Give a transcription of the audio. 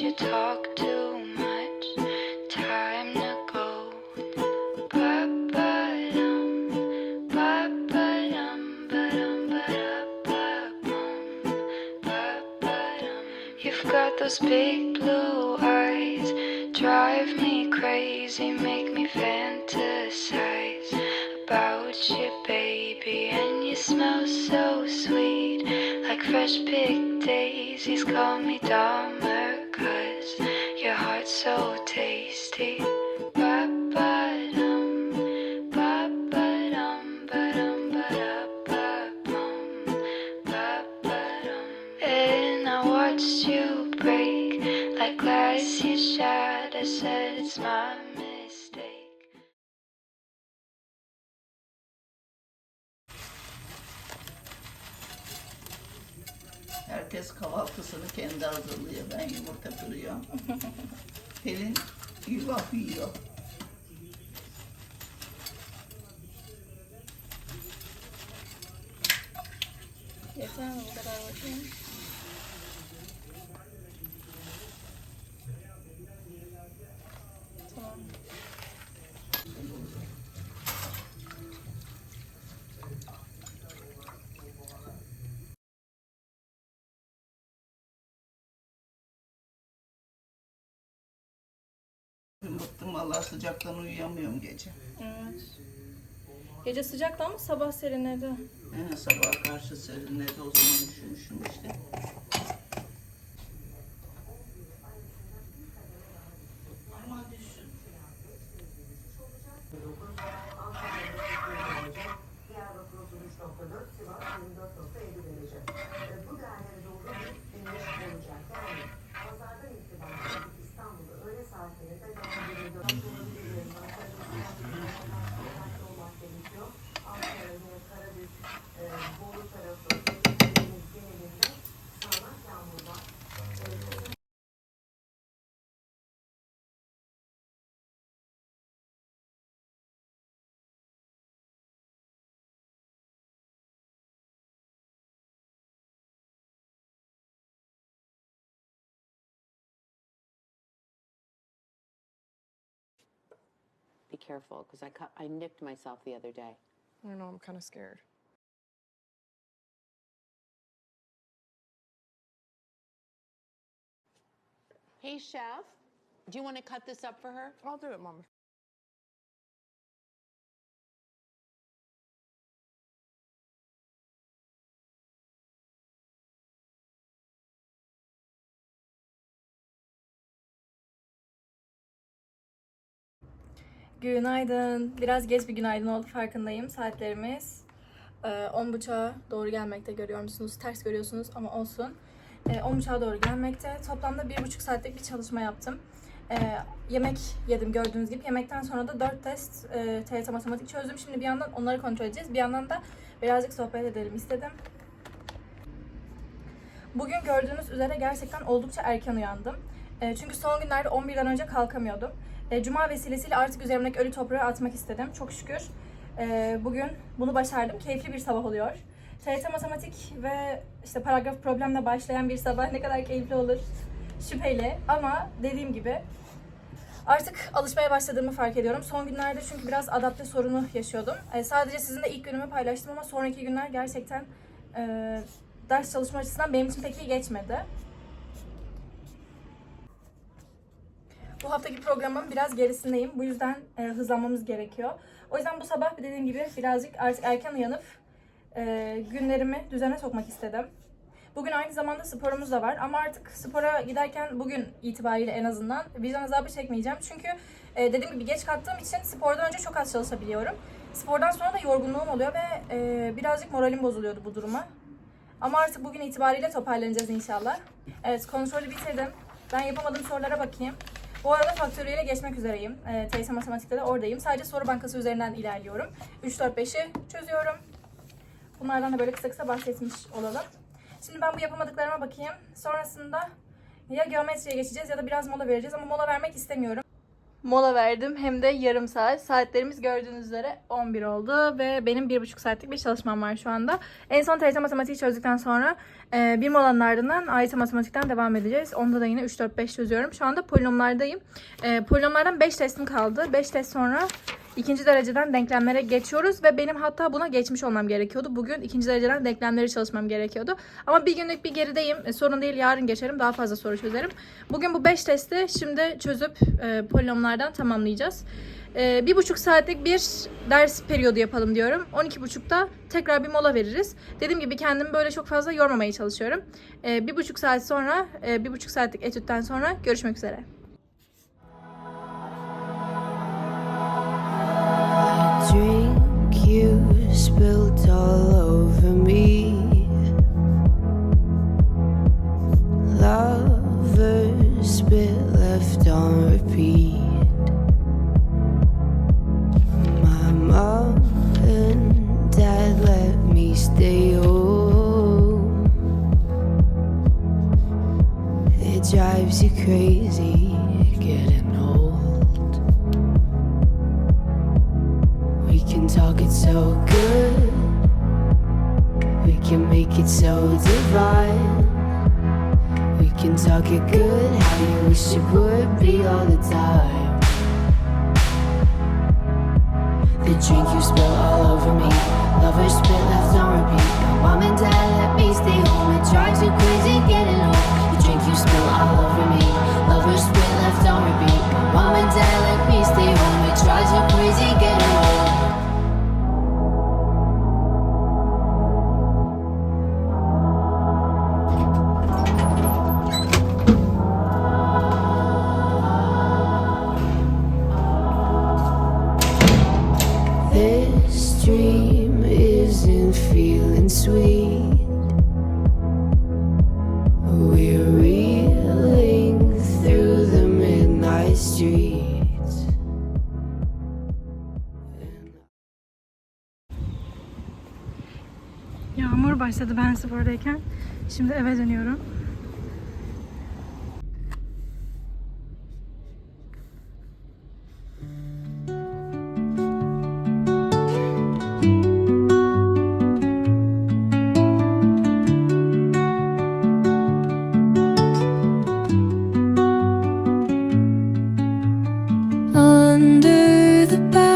you talk too much. Time to go. You've got those big blue eyes, drive me crazy, make me fantasize about you, baby. And you smell so sweet, like fresh picked daisies. Call me Dahmer, cause your heart's so tasty. And I watched you break like glass. You said it's my kahvaltısını kendi hazırlıyor. Ben yumurta kırıyorum. Pelin yulaf yiyor. Yeter mi bu kadar bakayım? Vallahi sıcaktan uyuyamıyorum gece. Evet. Gece sıcaktı ama sabah serinledi. He, sabah karşı serinledi o zaman üşümüşüm işte. Be careful, because I, cut, I nicked myself the other day. I don't know, I'm kind of scared. Hey, chef, do you want to cut this up for her? I'll do it, Mama. Günaydın. Biraz geç bir günaydın oldu farkındayım. Saatlerimiz e, 10.30'a doğru gelmekte görüyor musunuz? Ters görüyorsunuz ama olsun. E, 10.30'a doğru gelmekte. Toplamda 1.5 saatlik bir çalışma yaptım. E, yemek yedim gördüğünüz gibi. Yemekten sonra da 4 test e, TYT matematik çözdüm. Şimdi bir yandan onları kontrol edeceğiz. Bir yandan da birazcık sohbet edelim istedim. Bugün gördüğünüz üzere gerçekten oldukça erken uyandım. E, çünkü son günlerde 11'den önce kalkamıyordum. E, Cuma vesilesiyle artık üzerimdeki ölü toprağı atmak istedim. Çok şükür e, bugün bunu başardım. Keyifli bir sabah oluyor. TRT matematik ve işte paragraf problemle başlayan bir sabah ne kadar keyifli olur şüpheli. Ama dediğim gibi artık alışmaya başladığımı fark ediyorum. Son günlerde çünkü biraz adapte sorunu yaşıyordum. E, sadece sizinle ilk günümü paylaştım ama sonraki günler gerçekten ders çalışma açısından benim için pek iyi geçmedi. Bu haftaki programın biraz gerisindeyim. Bu yüzden e, hızlanmamız gerekiyor. O yüzden bu sabah dediğim gibi birazcık artık erken uyanıp e, günlerimi düzene sokmak istedim. Bugün aynı zamanda sporumuz da var ama artık spora giderken bugün itibariyle en azından vicdan azabı çekmeyeceğim. Çünkü e, dediğim gibi geç kalktığım için spordan önce çok az çalışabiliyorum. Spordan sonra da yorgunluğum oluyor ve e, birazcık moralim bozuluyordu bu duruma. Ama artık bugün itibariyle toparlanacağız inşallah. Evet kontrolü bitirdim. Ben yapamadığım sorulara bakayım. Bu arada faktöriyele geçmek üzereyim. E, TYT Matematik'te de oradayım. Sadece soru bankası üzerinden ilerliyorum. 3, 4, 5'i çözüyorum. Bunlardan da böyle kısa kısa bahsetmiş olalım. Şimdi ben bu yapamadıklarıma bakayım. Sonrasında ya geometriye geçeceğiz ya da biraz mola vereceğiz ama mola vermek istemiyorum. Mola verdim hem de yarım saat. Saatlerimiz gördüğünüz üzere 11 oldu ve benim bir buçuk saatlik bir çalışmam var şu anda. En son TRT matematiği çözdükten sonra e, bir molanın ardından AYT matematikten devam edeceğiz. Onda da yine 3-4-5 çözüyorum. Şu anda polinomlardayım. E, polinomlardan 5 testim kaldı. 5 test sonra ikinci dereceden denklemlere geçiyoruz ve benim hatta buna geçmiş olmam gerekiyordu. Bugün ikinci dereceden denklemleri çalışmam gerekiyordu. Ama bir günlük bir gerideyim. E, sorun değil yarın geçerim. Daha fazla soru çözerim. Bugün bu 5 testi şimdi çözüp e, polinomlardan tamamlayacağız. E, bir buçuk saatlik bir ders periyodu yapalım diyorum. 12.30'da tekrar bir mola veririz. Dediğim gibi kendimi böyle çok fazla yormamaya çalışıyorum. E, bir buçuk saat sonra, e, bir buçuk saatlik etütten sonra görüşmek üzere. Drink you spilled all over me. Lovers left on repeat. My mom and dad let me stay home. It drives you crazy getting so good. We can make it so divine. We can talk it good, how you wish it would be all the time. The drink you spill all over me, lovers spit left on repeat. Mom and dad let me stay home, it drives you crazy getting home. Başladı ben spordayken. Şimdi eve dönüyorum. Under the